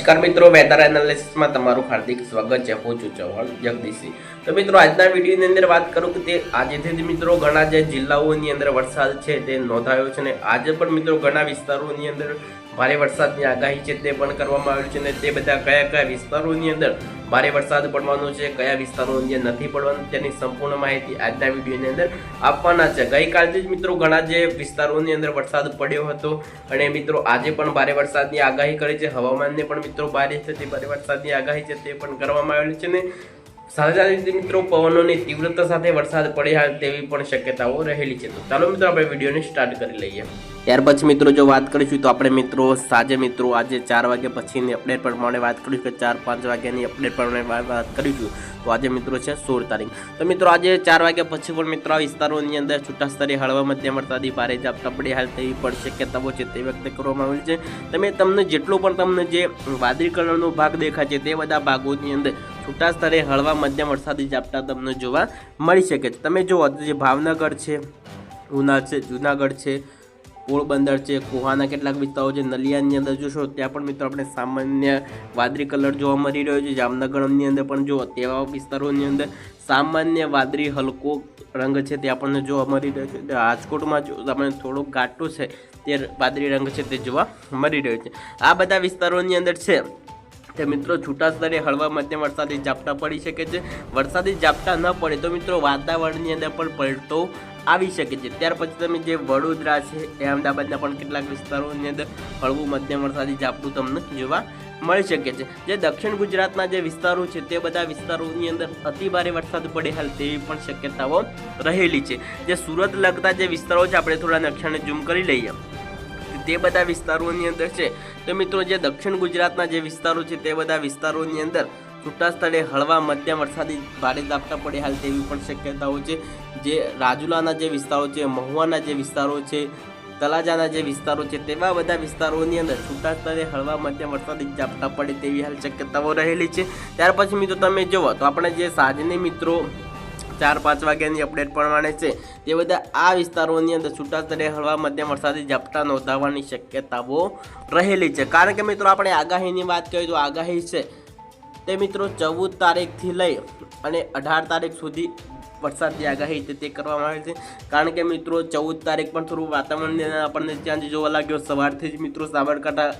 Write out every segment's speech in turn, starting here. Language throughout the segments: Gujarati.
નમસ્કાર મિત્રો, વેધર એનાલિસિસમાં તમારું હાર્દિક સ્વાગત છે. હું છું ચૌહાણ જગદીશસિંહ તો મિત્રો, આજના વિડીયોની અંદર વાત કરું કે તે આજેથી મિત્રો ઘણા જે જિલ્લાઓની અંદર વરસાદ છે તે નોંધાયો છે અને આજે પણ મિત્રો ઘણા વિસ્તારોની અંદર ભારે વરસાદની આગાહી છે તે પણ કરવામાં આવી છે અને તે બધા કયા કયા વિસ્તારોની અંદર ભારે વરસાદ પડવાનો છે, કયા વિસ્તારોની અંદર નથી પડવાનું તેની સંપૂર્ણ માહિતી આજના વિડીયોની અંદર આપવાના છે. ગઈકાલથી જ મિત્રો ઘણા જે વિસ્તારોની અંદર વરસાદ પડ્યો હતો અને મિત્રો આજે પણ ભારે વરસાદની આગાહી કરી છે. હવામાનને પણ મિત્રો ભારે છે તે ભારે વરસાદની આગાહી છે તે પણ કરવામાં આવેલી છે ને સાથે સાથે મિત્રો, પવનોની તીવ્રતા સાથે વરસાદ પડ્યા તેવી પણ શક્યતાઓ રહેલી છે. તો ચાલો મિત્રો, આપણે વિડીયોને સ્ટાર્ટ કરી લઈએ. ત્યાર પછી મિત્રો, જો વાત કરીશું તો આપણે મિત્રો, સાંજે મિત્રો, આજે ચાર વાગ્યા પછીની અપડેટ પ્રમાણે વાત કરીશું કે ચાર પાંચ વાગ્યાની અપડેટ પ્રમાણે વાત કરીશું તો આજે મિત્રો છે સોળ તારીખ. તો મિત્રો, આજે ચાર વાગ્યા પછી પણ મિત્રો, આ વિસ્તારોની અંદર છૂટા સ્તરે હળવા મધ્યમ વરસાદી ભારે ઝાપટા પડી હાલ તેવી પણ શક્યતાઓ છે તે વ્યક્ત કરવામાં આવેલી છે. તમે તમને જેટલો પણ તમને જે વાદળી કલરનો ભાગ દેખાય છે તે બધા ભાગોની અંદર છૂટા સ્તરે હળવા મધ્યમ વરસાદી ઝાપટા તમને જોવા મળી શકે છે. તમે જુઓ જે ભાવનગર છે ઉના છે, જુનાગઢ છે, પોરબંદર છે, કોહાના કેટલાક વિસ્તારો છે નલિયાની અંદર જોશો ત્યાં પણ મિત્રો આપણે સામાન્ય વાદળી કલર જોવા મળી રહ્યો છે. જામનગરની અંદર પણ જુઓ, તેવા વિસ્તારોની અંદર સામાન્ય વાદળી હલકો રંગ છે તે આપણને જોવા મળી રહ્યો છે. રાજકોટમાં જો તમને થોડોક ઘાટો છે, તે વાદળી રંગ છે, તે જોવા મળી રહ્યો છે. આ બધા વિસ્તારોની અંદર છે તે મિત્રો છૂટા સ્તરે હળવા મધ્યમ વરસાદી ઝાપટા પડી શકે છે. વરસાદી ઝાપટા ન પડે તો મિત્રો વાતાવરણની અંદર પણ પલટો આવી શકે છે. ત્યાર પછી તમે જે વડોદરા છે એ અમદાવાદના પણ કેટલાક વિસ્તારોની અંદર હળવું મધ્યમ વરસાદી ઝાપટું તમને જોવા મળી શકે છે. જે દક્ષિણ ગુજરાતના જે વિસ્તારો છે તે બધા વિસ્તારોની અંદર અતિ ભારે વરસાદ પડે હાલ તેવી પણ શક્યતાઓ રહેલી છે. જે સુરત લગતા જે વિસ્તારો છે, આપણે થોડા નકશાને ઝૂમ કરી લઈએ. તે બધા વિસ્તારોની અંદર છે. તો મિત્રો, જે દક્ષિણ ગુજરાતના જે વિસ્તારો છે, તે બધા વિસ્તારોની અંદર છૂટા સ્થળે હળવા, મધ્યમ વરસાદી ભારે ઝાપટા પડે હાલ તેવી પણ શક્યતાઓ છે. જે રાજુલાના જે વિસ્તારો છે, મહુવાના જે વિસ્તારો છે તલાજાના જે વિસ્તારો છે, તેવા બધા વિસ્તારોની અંદર છૂટા સ્તરે હળવા, મધ્યમ વરસાદી ઝાપટા પડે તેવી હાલ શક્યતાઓ રહેલી છે. ત્યાર પછી મિત્રો, તમે જુઓ તો આપણે જે સાંજની મિત્રો ચાર પાંચ વાગ્યાની અપડેટ પ્રમાણે છે. તે બધા આ વિસ્તારોની અંદર છૂટા સ્તરે હળવા મધ્યમ વરસાદી ઝાપટા નોંધાવવાની શક્યતાઓ રહેલી છે. કારણ કે મિત્રો આપણે આગાહીની વાત કરીએ તો આગાહી છે તે મિત્રો ચૌદ તારીખથી લઈ અને અઢાર તારીખ સુધી વરસાદની આગાહી છે તે કરવામાં આવે છે. કારણ કે મિત્રો, ચૌદ તારીખ પણ થોડું વાતાવરણ આપણને ત્યાં જ જોવા લાગ્યો, સવારથી જ મિત્રો સાબરકાંઠા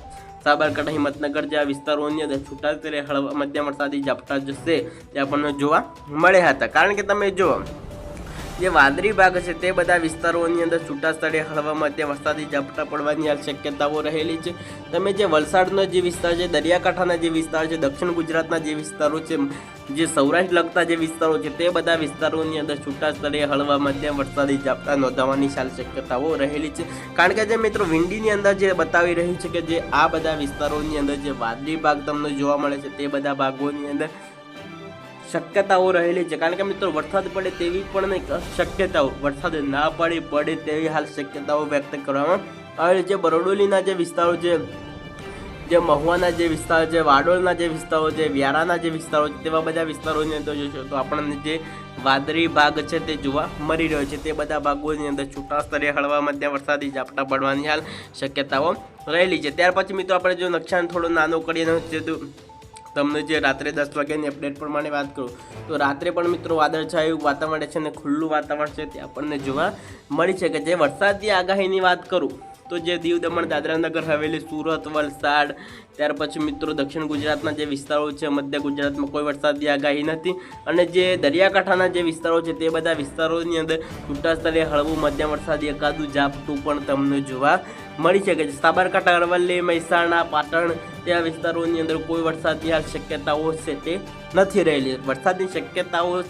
સાબરકાંઠા, હિંમતનગર જેવા વિસ્તારોની અંદર છૂટા સ્તરે હળવા મધ્યમ વરસાદી ઝાપટા જશે તે આપણને જોવા મળ્યા હતા. કારણ કે તમે જુઓ જે વાદળી ભાગ છે તે બધા વિસ્તારોની અંદર છૂટા સ્થળે હળવા મધ્યમ વરસાદી ઝાપટા પડવાની આ શક્યતાઓ રહેલી છે. તમે જે વલસાડનો જે વિસ્તાર છે, દરિયાકાંઠાના જે વિસ્તાર છે, દક્ષિણ ગુજરાતના જે વિસ્તારો છે, જે સૌરાષ્ટ્ર લગતા જે વિસ્તારો છે, તે બધા વિસ્તારોની અંદર છૂટા સ્થળે હળવા ત્યાં વરસાદી ઝાપટા નોંધાવાની હાલ શક્યતાઓ રહેલી છે. કારણ કે જે મિત્રો વિંડીની અંદર જે બતાવી રહ્યું છે કે જે આ બધા વિસ્તારોની અંદર જે વાદળી ભાગ તમને જોવા મળે છે, તે બધા ભાગોની અંદર શક્યતાઓ રહેલી છે. કારણ કે મિત્રો, વરસાદ પડે તેવી પણ શક્યતાઓ વરસાદ ના પડે પડે તેવી હાલ શક્યતાઓ વ્યક્ત કરવામાં આવેલી છે. બરોડોલીના જે વિસ્તારો છે, જે મહુવાના જે વિસ્તારો છે, વાડોળના જે વિસ્તારો છે, વ્યારાના જે વિસ્તારો છે, તેવા બધા વિસ્તારોની અંદર જોશો તો આપણને જે વાદળી ભાગ છે તે જોવા મળી રહ્યો છે. તે બધા ભાગોની અંદર છૂટા સ્તરે હળવા મધ્યમ વરસાદી ઝાપટા પડવાની હાલ શક્યતાઓ રહેલી છે. ત્યાર પછી મિત્રો, આપણે જો નકશાને થોડો નાનો કરીએ તો તમને જે રાત્રે દસ વાગ્યાની અપડેટ પ્રમાણે વાત કરું, તો રાત્રે પણ મિત્રો વાદળછાયું વાતાવરણ છે અને ખુલ્લું વાતાવરણ છે તે આપણને જોવા મળી છે. કે જે વરસાદની આગાહીની વાત કરું તો જે દીવ દમણ દાદરા નગર હવેલી, સુરત, વલસાડ, ત્યાર પછી મિત્રો દક્ષિણ ગુજરાતના જે વિસ્તારો છે, મધ્ય ગુજરાતમાં કોઈ વરસાદની આગાહી નથી. અને જે દરિયાકાંઠાના જે વિસ્તારો છે, તે બધા વિસ્તારોની અંદર છૂટા સ્થળે હળવું મધ્યમ વરસાદી, એકાદું ઝાપટું પણ તમને જોવા મળી શકે છે. સાબરકાંઠા, અરવલ્લી, મહેસાણા, પાટણ ત્યાં વિસ્તારોની અંદર કોઈ વરસાદની હાલ શક્યતાઓ છે તે નથી રહેલી. વરસાદની શક્યતાઓ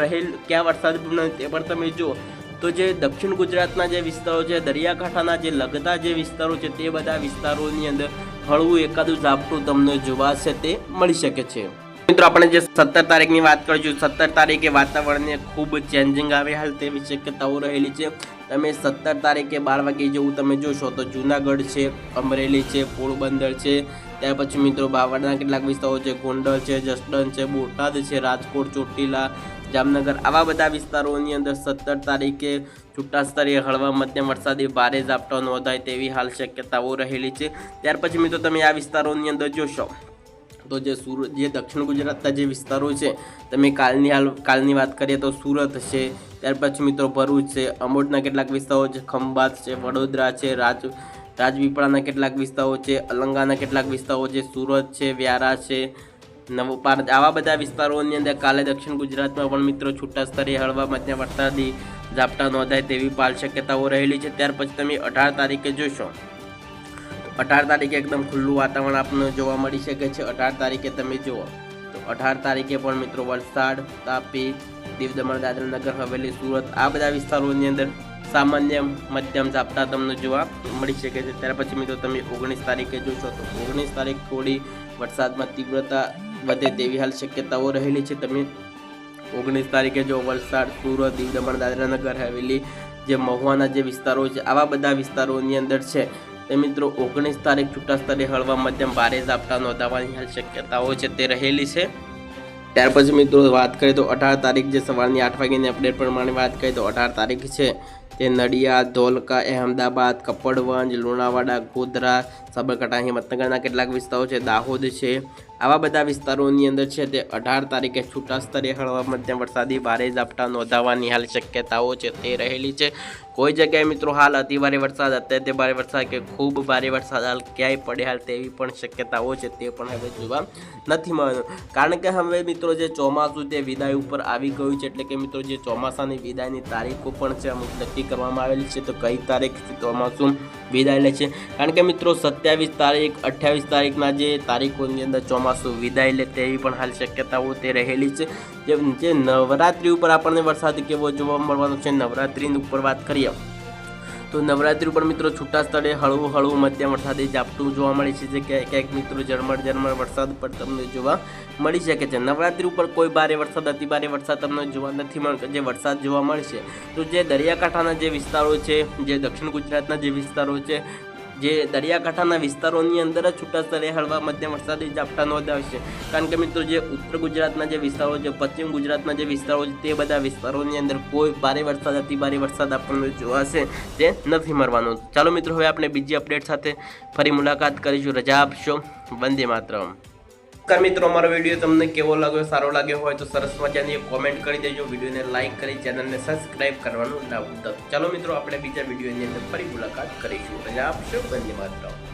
રહેલ, ક્યાં વરસાદ તે પણ તમે જુઓ. તો જે દક્ષિણ ગુજરાતના જે વિસ્તારો છે, દરિયાકાંઠાના જે લગતા જે વિસ્તારો છે, તે બધા વિસ્તારોની અંદર હળવું એકાદું ઝાપટું તમને જોવાશે તે મળી શકે છે. મિત્રો, આપણે જે સત્તર તારીખની વાત કરીશું. સત્તર તારીખે વાતાવરણને ખૂબ ચેન્જિંગ આવે હાલ તેવી શક્યતાઓ રહેલી છે. તમે સત્તર તારીખે બાર વાગે જેવું તમે જોશો તો જુનાગઢ છે, અમરેલી છે, પોરબંદર છે ત્યાર પછી મિત્રો બાવળના કેટલાક વિસ્તારો છે, ગોંડલ છે, જસદણ છે, બોટાદ છે, રાજકોટ, ચોટીલા, જામનગર, આવા બધા વિસ્તારોની અંદર સત્તર તારીખે છૂટા સ્તરીય હળવા મધ્યમ વરસાદી ભારે ઝાપટો નોંધાય તેવી હાલ શક્યતાઓ રહેલી છે. ત્યાર પછી મિત્રો તમે આ વિસ્તારોની અંદર જોશો તો જે સુરત, જે દક્ષિણ ગુજરાતના જે વિસ્તારો છે, તમે કાલની હાલ, કાલની વાત કરીએ તો સુરત છે, ત્યાર પછી મિત્રો ભરૂચ છે અમોદના કેટલાક વિસ્તારો છે, ખંભાત છે, વડોદરા છે, રાજ રાજપીપળાના કેટલાક વિસ્તારો છે, અલંગાના કેટલાક વિસ્તારો છે, સુરત છે, વ્યારા છે, નવપાર આવા બધા વિસ્તારોની અંદર કાલે દક્ષિણ ગુજરાતમાં પણ મિત્રો છૂટા સ્તરે હળવા મધ્યમ વરસાદી ઝાપટા નોંધાય તેવી પાલ શક્યતાઓ રહેલી છે. ત્યાર પછી તમે અઢાર તારીખે જોશો. અઢાર તારીખે એકદમ ખુલ્લું વાતાવરણ આપણને જોવા મળી શકે છે. અઢાર તારીખે તમે જુઓ. તો અઢાર તારીખે પણ મિત્રો વલસાડ, તાપી, દીવ દમણ, દાદરા હવેલી, સુરત આ બધા વિસ્તારોની અંદર સામાન્ય મધ્યમ ઝાપટા તમને જોવા મળી શકે છે. ત્યાર પછી મિત્રો તમે ઓગણીસ તારીખે જોશો તો ઓગણીસ તારીખ થોડી વરસાદમાં તીવ્રતા વધે તેવી હાલ શક્યતાઓ રહેલી છે. તમે ઓગણીસ તારીખે જો વલસાડ, સુરત દીવ દમણ દાદરાનગર, હવેલી જે મહુવાના જે વિસ્તારો છે, આવા બધા વિસ્તારોની અંદર છે, તે મિત્રો ઓગણીસ તારીખ છૂટા સ્તરે હળવા મધ્યમ ભારે ઝાપટા નોંધાવાની હાલ શક્યતાઓ છે તે રહેલી છે. ત્યાર પછી મિત્રો વાત કરીએ તો અઢાર તારીખ જે સવારની આઠ વાગ્યાની અપડેટ પ્રમાણે વાત કરીએ તો અઢાર તારીખ છે તે નડિયાદ, ધોલકા, અહેમદાબાદ, કપડવંજ, લુણાવાડા, ગોધરા, સાબરકાંઠા, હિંમતનગરના કેટલાક વિસ્તારો છે. દાહોદ છે. આવા બધા વિસ્તારોની અંદર છે તે અઢાર તારીખે છૂટા સ્તરે હળવા મધ્યમ વરસાદી, ભારે ઝાપટા નોંધાવાની હાલ શક્યતાઓ છે તે રહેલી છે. કોઈ જગ્યાએ મિત્રો હાલ અતિભારે વરસાદ અત્યંત ભારે વરસાદ કે ખૂબ ભારે વરસાદ હાલ ક્યાંય પડે હાલ તેવી પણ શક્યતાઓ છે તે પણ હવે જોવા નથી મળ્યું. કારણ કે હવે મિત્રો જે ચોમાસું તે વિદાય ઉપર આવી ગયું છે, એટલે કે મિત્રો જે ચોમાસાની વિદાયની તારીખો પણ છે, અમુક નક્કી કરવામાં આવેલી છે, તો કઈ તારીખથી ચોમાસું વિદાય લે છે? કારણ કે મિત્રો સત્યાવીસ તારીખ અઠ્યાવીસ તારીખના જે તારીખોની અંદર ચોમાસું વિદાય લે તેવી પણ હાલ શક્યતાઓ તે રહેલી છે. જે નવરાત્રિ ઉપર આપણને વરસાદ કેવો જોવા મળવાનો છે, નવરાત્રિની ઉપર વાત કરીએ તો નવરાત્રિ ઉપર મિત્રો છૂટા સ્થળે હળવું હળવું મધ્યમ વરસાદી ઝાપટું જોવા મળે છે, જે ક્યાંક ક્યાંક મિત્રો ઝરમર ઝરમર વરસાદ પણ તમને જોવા મળી શકે છે. નવરાત્રિ ઉપર કોઈ ભારે વરસાદ, અતિ ભારે વરસાદ તમને જોવા નથી મળતો જે વરસાદ જોવા મળશે. તો જે દરિયાકાંઠાના જે વિસ્તારો છે, જે દક્ષિણ ગુજરાતના જે વિસ્તારો છે જે દરિયાકાંઠાના વિસ્તારોની અંદર જ છૂટા સ્તરે હળવા મધ્યમ વરસાદી ઝાપટા નોંધાવશે કારણ કે મિત્રો જે ઉત્તર ગુજરાતના જે વિસ્તારો છે, પશ્ચિમ ગુજરાતના જે વિસ્તારો છે, તે બધા વિસ્તારોની અંદર કોઈ ભારે વરસાદ, અતિ ભારે વરસાદ આપણને જોવાશે તે નથી મળવાનો. ચાલો મિત્રો, હવે આપણે બીજી અપડેટ સાથે ફરી મુલાકાત કરીશું. રજા આપશો. વંદે માતરમ. નમસ્કાર મિત્રો, અમારો વીડિયો તમને કેવો લાગ્યો, સારો લાગ્યો હોય તો સરસ મજાની કોમેન્ટ કરી દેજો, વિડીયોને લાઇક કરી ચેનલને સબસ્ક્રાઇબ કરવાનું ના ભૂલતા. ચાલો મિત્રો, આપણે બીજા વિડીયોની અંદર ફરી મુલાકાત કરીશું. રજા આપશો વંદે માતરમ.